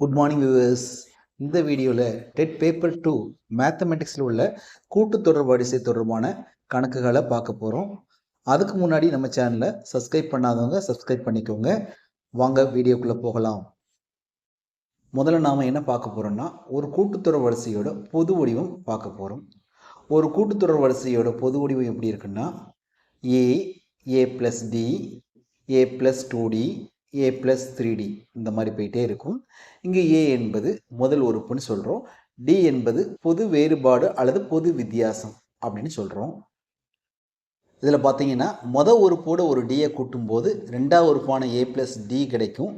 Good morning viewers இந்த வீடியோவில் dead paper two மேத்தமெட்டிக்ஸில் உள்ள கூட்டுத்தொடர் வரிசை தொடர்பான கணக்குகளை பார்க்க போகிறோம் அதுக்கு முன்னாடி நம்ம சேனலை சப்ஸ்கிரைப் பண்ணாதவங்க சப்ஸ்கிரைப் பண்ணிக்கோங்க. வாங்க வீடியோக்குள்ளே போகலாம். முதல்ல நாம் என்ன பார்க்க போகிறோம்னா ஒரு கூட்டுத்தொடர் வரிசையோட பொது வடிவம் பார்க்க போகிறோம் ஒரு கூட்டுத்தொடர் வரிசையோட பொது வடிவம் எப்படி இருக்குன்னா A A plus D A plus two D A plus three D இந்த மாதிரி போயிட்டே இருக்கும். இங்கே ஏ என்பது முதல் உறுப்புன்னு சொல்கிறோம் டி என்பது பொது வேறுபாடு அல்லது பொது வித்தியாசம் அப்படின்னு சொல்கிறோம் இதில் பார்த்தீங்கன்னா மொதல் உறுப்போட ஒரு டியை கூட்டும்போது ரெண்டாவது உறுப்பான ஏ ப்ளஸ் டி கிடைக்கும்.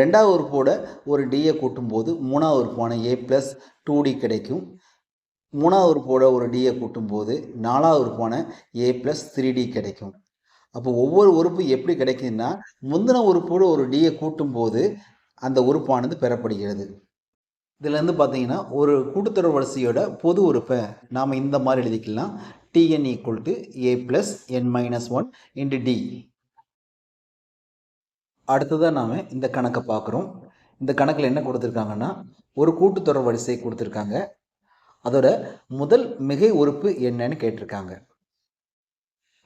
ரெண்டாவது உறுப்போட ஒரு டியை கூட்டும்போது மூணாவது உறுப்பான ஏ ப்ளஸ் டூ டி கிடைக்கும். மூணாவது உறுப்போட ஒரு டியை கூட்டும்போது நாலாவது உறுப்பான ஏ ப்ளஸ் த்ரீ டி கிடைக்கும். அப்போ ஒவ்வொரு உறுப்பு எப்படி கிடைக்குதுன்னா முந்தின உறுப்போடு ஒரு டியை கூட்டும்போது அந்த உறுப்பானது பெறப்படுகிறது. இதுலேருந்து பார்த்தீங்கன்னா ஒரு கூட்டுத்தொடர் வரிசையோட பொது உறுப்பை நாம் இந்த மாதிரி எழுதிக்கலாம். T N equal to A plus N minus one into D அடுத்ததாக நாம் இந்த கணக்கை பார்க்குறோம். இந்த கணக்கில் என்ன கொடுத்துருக்காங்கன்னா ஒரு கூட்டுத்தொடர் வரிசை கொடுத்துருக்காங்க. அதோட முதல் மிகை உறுப்பு என்னன்னு கேட்டிருக்காங்க.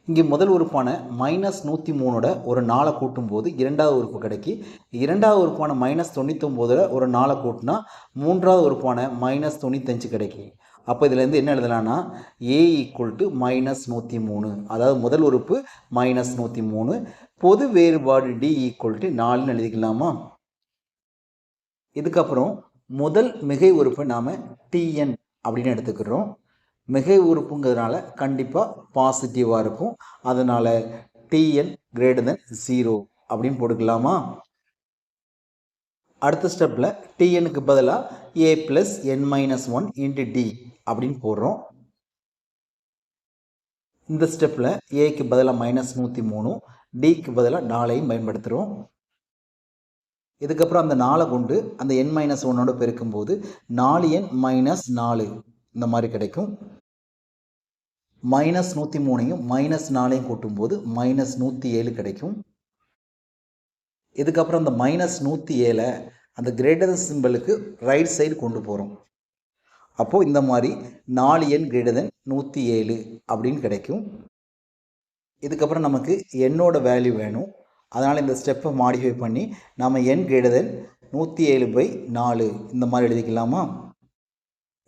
இங்கே முதல் உறுப்பான மைனஸ் நூற்றி மூணோட ஒரு நாளை கூட்டும்போது இரண்டாவது உறுப்பு கிடைக்கி இரண்டாவது உறுப்பான மைனஸ் தொண்ணூத்தொம்போதோட ஒரு நாளை கூட்டினா மூன்றாவது உறுப்பான மைனஸ் தொண்ணூத்தஞ்சு கிடைக்கி. அப்போ இதுலேருந்து என்ன எழுதலாம்னா ஏ ஈக்குவல் டு மைனஸ் நூற்றி மூணு. அதாவது முதல் உறுப்பு மைனஸ் நூற்றி மூணு. பொது வேறுபாடு டி ஈக்குவல் டு நாலுன்னு எழுதிக்கலாமா? இதுக்கப்புறம் முதல் மிகை உறுப்பை நாம் டிஎன் அப்படின்னு எடுத்துக்கிறோம். மிகை உறுப்புங்கிறதுனால கண்டிப்பாக பாசிட்டிவாக இருக்கும். அதனால் டிஎன் கிரேட்டர் தென் ஜீரோ அப்படின்னு போட்டுக்கலாமா? அடுத்த ஸ்டெப்பில் டிஎனுக்கு பதிலாக A plus N minus one into D அப்படின்னு போடுறோம். இந்த ஸ்டெப்பில் ஏக்கு பதிலாக மைனஸ் நூற்றி மூணும் டிக்கு பதிலாக நாலையும் பயன்படுத்துகிறோம் இதுக்கப்புறம் அந்த நாலை கொண்டு அந்த என் மைனஸ் ஒன்னோட பெருக்கும்போது நாலு என் மைனஸ் நாலு இந்த மாதிரி கிடைக்கும். மைனஸ் நூற்றி மூணையும் மைனஸ் நாலையும் கூட்டும்போது மைனஸ் நூற்றி ஏழு கிடைக்கும். இதுக்கப்புறம் அந்த மைனஸ் நூற்றி ஏழை அந்த கிரேட்டர் சிம்பிளுக்கு ரைட் சைடு கொண்டு போகிறோம் அப்போது இந்த மாதிரி நாலு எண் கிரேட்டர் தென் நூற்றி ஏழு அப்படின்னு கிடைக்கும். இதுக்கப்புறம் நமக்கு எண்ணோட வேல்யூ வேணும். அதனால் இந்த ஸ்டெப்பை மாடிஃபை பண்ணி நம்ம எண் கிரேட்டர் தென் நூற்றி ஏழு பை நாலு இந்த மாதிரி எழுதிக்கலாமா?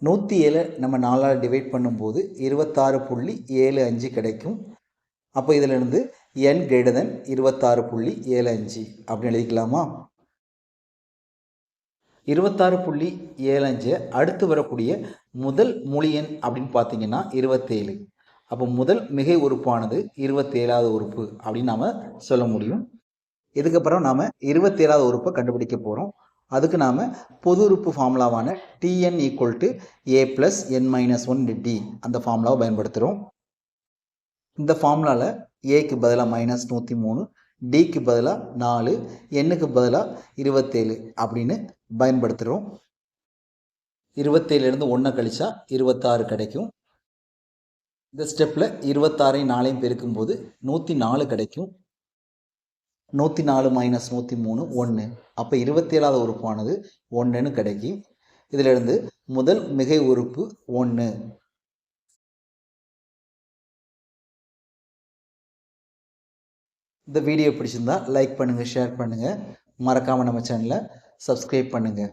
நூற்றி ஏழை நம்ம நாலால் டிவைட் பண்ணும்போது இருபத்தாறு புள்ளி ஏழு அஞ்சு கிடைக்கும். அப்போ இதிலிருந்து என் கிரேட்டர் தென் இருபத்தாறு புள்ளி ஏழு அஞ்சு அப்படின்னு எழுதிக்கலாமா? இருபத்தாறு புள்ளி ஏழு அஞ்சு அடுத்து வரக்கூடிய முதல் மொழி எண் அப்படின்னு பார்த்தீங்கன்னா இருபத்தேழு. அப்போ முதல் மிகை உறுப்பானது இருபத்தேழாவது உறுப்பு அப்படின்னு நாம் சொல்ல முடியும். இதுக்கப்புறம் நாம் இருபத்தேழாவது உறுப்பை கண்டுபிடிக்க போகிறோம் அதுக்கு நாம் பொது உறுப்பு ஃபார்முலாவான T N equal to A plus N minus one D அந்த ஃபார்முலாவை பயன்படுத்துகிறோம் இந்த ஃபார்முலாவில் ஏக்கு பதிலாக மைனஸ் நூற்றி மூணு டிக்கு பதிலாக நாலு எண்ணுக்கு பதிலாக இருபத்தேழு அப்படின்னு பயன்படுத்துகிறோம் இருபத்தேழுலேருந்து ஒன்றை கழிச்சா இருபத்தாறு கிடைக்கும். இந்த ஸ்டெப்பில் இருபத்தாறையும் நாளையும் பெருக்கும்போது நூற்றி நாலு கிடைக்கும். நூற்றி நாலு மைனஸ் நூற்றி மூணு ஒன்று அப்போ இருபத்தேழாவது உறுப்பானது ஒன்றுன்னு கிடைக்கும் இதிலிருந்து முதல் மிகை உறுப்பு ஒன்று இந்த வீடியோ பிடிச்சிருந்தா லைக் பண்ணுங்கள் ஷேர் பண்ணுங்கள் மறக்காமல் நம்ம சேனலை சப்ஸ்கிரைப் பண்ணுங்கள்